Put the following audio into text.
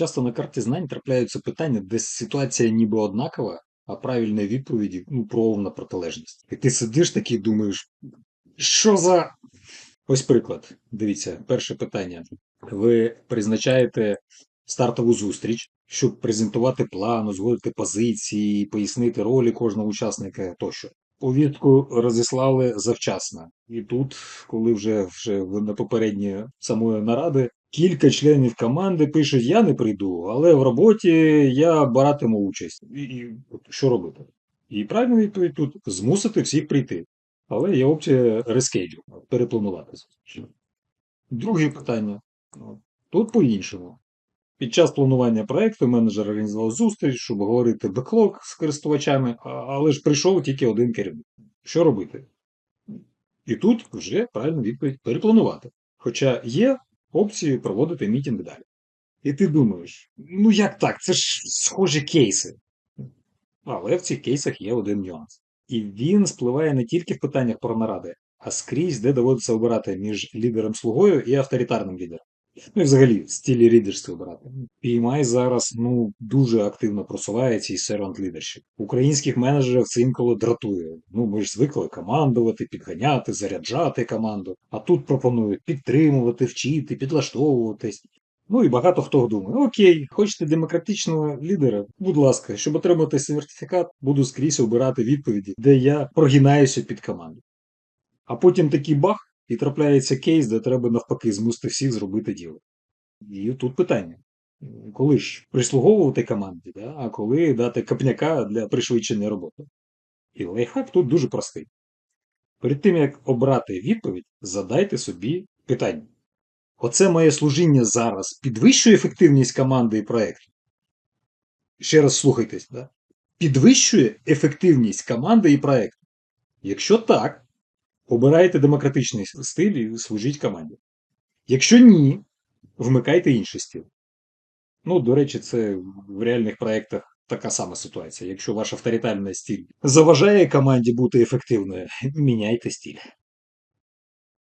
Часто на карті знань трапляються питання, де ситуація ніби однакова, а правильної відповіді ну, повна протилежність. І ти сидиш такий думаєш, що за. Ось приклад. Дивіться, перше питання. Ви призначаєте стартову зустріч, щоб презентувати план, узгодити позиції, пояснити ролі кожного учасника тощо. Повістку розіслали завчасно. І тут, коли вже вже на попередні самої наради, кілька членів команди пишуть: Я не прийду, але в роботі я братиму участь. І, і що робити? І правильна відповідь тут змусити всіх прийти. Але є опція рескейджу, перепланувати. Друге питання. Тут по-іншому. Під час планування проєкту менеджер організував зустріч, щоб говорити беклог з користувачами, але ж прийшов тільки один керівник. Що робити? І тут вже правильна відповідь перепланувати. Хоча є опції проводити мітінг далі. І ти думаєш, ну як так? Це ж схожі кейси. Але в цих кейсах є один нюанс. І він спливає не тільки в питаннях про наради, а скрізь, де доводиться обирати між лідером-слугою і авторитарним лідером. Ну і взагалі в стилі лідерства обирати. PMI зараз ну дуже активно просуває цей servant leadership. Українських менеджерів це інколи дратує. Ну ми ж звикли командувати, підганяти, заряджати команду. А тут пропонують підтримувати, вчити, підлаштовуватись. Ну і багато хто думає: Окей, хочете демократичного лідера? Будь ласка, щоб отримати сертифікат, буду скрізь обирати відповіді, де я прогинаюся під команду. А потім такий бах, і трапляється кейс, де треба навпаки змусити всіх зробити діло. І тут питання. Коли ж прислуговувати команді, да? а коли дати копняка для пришвидшення роботи. І лайфхак тут дуже простий. Перед тим, як обрати відповідь, задайте собі питання. Оце моє служіння зараз підвищує ефективність команди і проєкту? Ще раз слухайтесь, да? підвищує ефективність команди і проєкту? Якщо так, обирайте демократичний стиль і служіть команді. Якщо ні, вмикайте інший стиль. Ну, до речі, це в реальних проєктах така сама ситуація. Якщо ваш авторитарний стиль заважає команді бути ефективною, міняйте стиль.